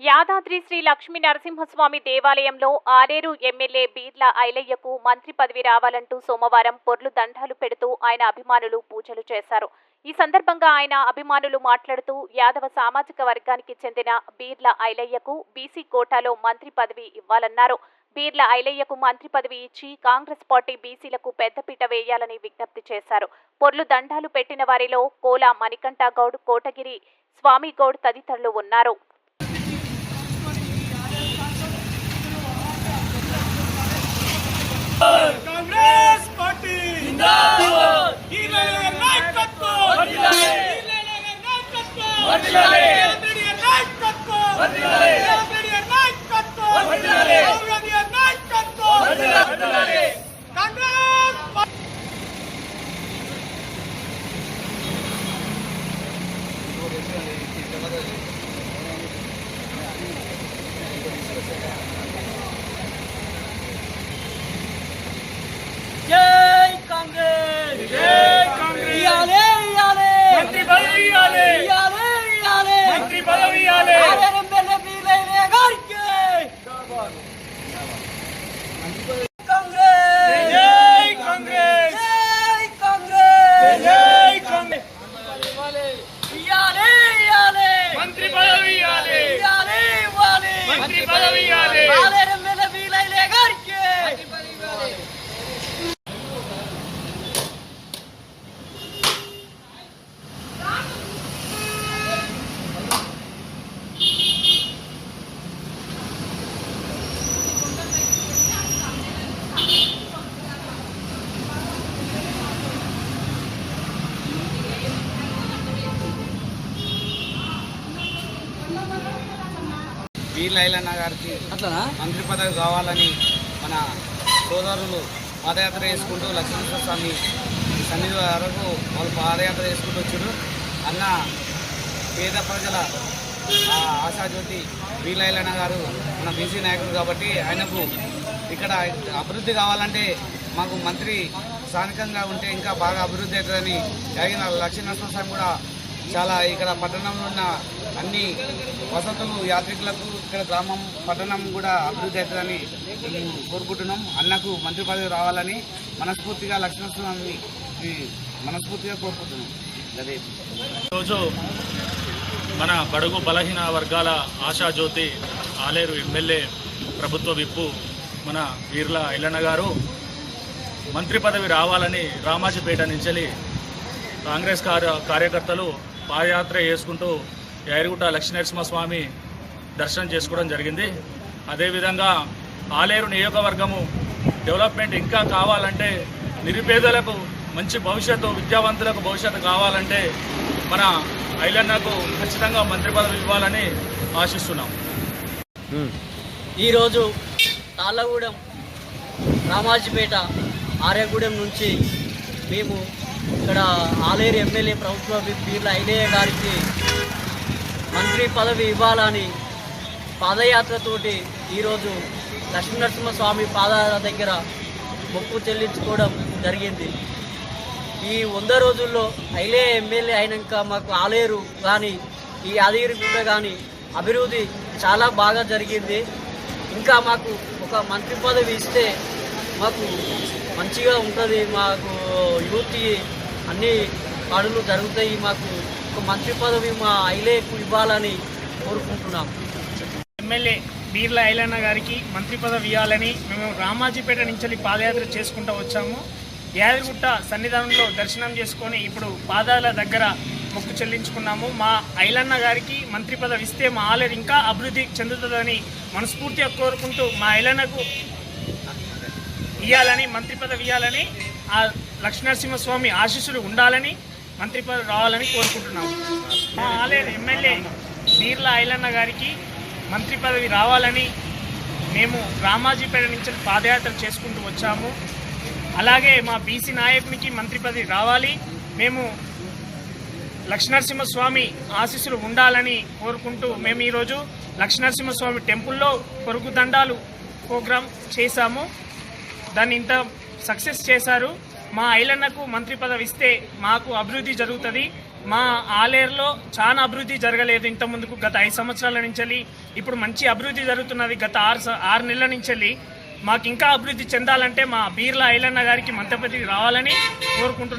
యాదాద్రి శ్రీ లక్ష్మీ నరసింహస్వామి దేవాలయంలో ఆరేరు ఎమ్మెల్యే బీర్ల ఐలయ్యకు మంత్రి పదవి రావాలంటూ సోమవారం పొర్లు దండాలు పెడుతూ ఆయన అభిమానులు పూజలు చేశారు. ఈ సందర్భంగా ఆయన అభిమానులు మాట్లాడుతూ యాదవ సామాజిక వర్గానికి చెందిన బీర్ల ఐలయ్యకు బీసీ కోటాలో మంత్రి పదవి ఇవ్వాలన్నారు. బీర్ల ఐలయ్యకు మంత్రి పదవి ఇచ్చి కాంగ్రెస్ పార్టీ బీసీలకు పెద్దపీట వేయాలని విజ్ఞప్తి చేశారు. పొర్లు దండాలు పెట్టిన వారిలో కోలా మణికంఠ గౌడ్ కోటగిరి స్వామి గౌడ్ తదితరులు ఉన్నారు. కాంగ్రెస్ పార్టీ జిందాబాద్ మంత్రి పదవి ఇవ్వాలి. మంత్రి పదవి ఇవ్వాలి. ఆర్ఎం బెల్లబీలైనే గారికి అట్లనా? మంత్రి పదవి కావాలని మన సోదరులు పాదయాత్ర చేసుకుంటూ లక్ష్మీనరసింహ స్వామి సన్నిధి వరకు వాళ్ళు పాదయాత్ర చేసుకుంటూ వచ్చారు అన్న పేద ప్రజల ఆశాజ్యోతి వీర్ ఐలన్న గారు మన బీసీ నాయకుడు కాబట్టి ఆయనకు ఇక్కడ అభివృద్ధి కావాలంటే మాకు మంత్రి స్థానికంగా ఉంటే ఇంకా బాగా అభివృద్ధి అవుతుందని జరిగిన లక్ష్మీనరసింహ స్వామి కూడా చాలా ఇక్కడ పట్టణంలో ఉన్న అన్ని వసతులు యాత్రికులకు ఇక్కడ గ్రామం పట్టణం కూడా అభివృద్ధి అవుతుందని మేము కోరుకుంటున్నాం. అన్నకు మంత్రి పదవి రావాలని మనస్ఫూర్తిగా లక్ష్మణస్వామి మనస్ఫూర్తిగా కోరుకుంటున్నాం. అదే. ఈరోజు మన బడుగు బలహీన వర్గాల ఆశాజ్యోతి ఆలేరు ఎమ్మెల్యే ప్రభుత్వ విప్పు మన వీర్ల ఇల్లన్న గారు. మంత్రి పదవి రావాలని రామాజీపేట నుంచి కాంగ్రెస్ కార్య కార్యకర్తలు పాదయాత్ర చేసుకుంటూ యారిగుట్ట లక్ష్మీనరసింహస్వామి దర్శనం చేసుకోవడం జరిగింది. అదేవిధంగా ఆలేరు నియోజకవర్గము డెవలప్మెంట్ ఇంకా కావాలంటే నిరుపేదలకు మంచి భవిష్యత్తు విద్యావంతులకు భవిష్యత్తు కావాలంటే మన ఐలన్నకు ఖచ్చితంగా మంత్రి పదవి ఇవ్వాలని ఆశిస్తున్నాం. ఈరోజు తాళ్ళగూడెం రామాజీపేట ఆర్యగూడెం నుంచి మేము ఇక్కడ ఆలేరు ఎమ్మెల్యే ప్రభుత్వ బీర్ల ఐలయ్య గారికి మంత్రి పదవి ఇవ్వాలని పాదయాత్రతోటి ఈరోజు లక్ష్మీనరసింహస్వామి పాదాల దగ్గర మొక్కు చెల్లించుకోవడం జరిగింది. ఈ వంద రోజుల్లో ఐలే ఎమ్మెల్యే అయినాక మాకు ఆలేరు కానీ ఈ యాదగిరిగుట్ట కానీ అభివృద్ధి చాలా బాగా జరిగింది. ఇంకా మాకు ఒక మంత్రి పదవి ఇస్తే మాకు మంచిగా ఉంటుంది. మాకు యూత్కి అన్ని పనులు జరుగుతాయి. మాకు ఒక మంత్రి పదవి మా ఐలేకు ఇవ్వాలని కోరుకుంటున్నాం. ఎమ్మెల్యే బీర్ల ఐలన్న గారికి మంత్రి పదవి ఇవ్వాలని మేము రామాజీపేట నుంచి పాదయాత్ర చేసుకుంటూ వచ్చాము. యాదగిరిగుట్ట సన్నిధానంలో దర్శనం చేసుకొని ఇప్పుడు పాదాల దగ్గర మొక్కు చెల్లించుకున్నాము. మా ఐలన్న గారికి మంత్రి పదవి ఇస్తే మా ఆలయం ఇంకా అభివృద్ధి చెందుతుందని మనస్ఫూర్తిగా కోరుకుంటూ మా ఐలన్నకు ఇవ్వాలని మంత్రి పదవి ఇవ్వాలని ఆ లక్ష్మీనరసింహస్వామి ఆశీస్సులు ఉండాలని మంత్రి పదవి రావాలని కోరుకుంటున్నాము. మా ఆలయ ఎమ్మెల్యే బీర్ల ఐలన్న గారికి మంత్రి పదవి రావాలని మేము రామాజీపేట నుంచి పాదయాత్ర చేసుకుంటూ వచ్చాము. అలాగే మా బీసీ నాయకునికి మంత్రి పదవి రావాలి. మేము లక్ష్మీనరసింహస్వామి ఆశీస్సులు ఉండాలని కోరుకుంటూ మేము ఈరోజు లక్ష్మీనరసింహస్వామి టెంపుల్లో పొరుగు దండాలు ప్రోగ్రాం చేశాము. దాన్ని ఇంత సక్సెస్ చేశారు. మా ఐలన్నకు మంత్రి పదవి ఇస్తే మాకు అభివృద్ధి జరుగుతుంది. మా ఆలేరులో చాలా అభివృద్ధి జరగలేదు ఇంత ముందుకు గత ఐదు సంవత్సరాల నుంచి ఇప్పుడు మంచి అభివృద్ధి జరుగుతున్నది గత ఆరు ఆరు నెలల నుంచి మాకు ఇంకా అభివృద్ధి చెందాలంటే మా బీర్లా ఐలన్న గారికి మంత్రి పదవి రావాలని కోరుకుంటున్నాం.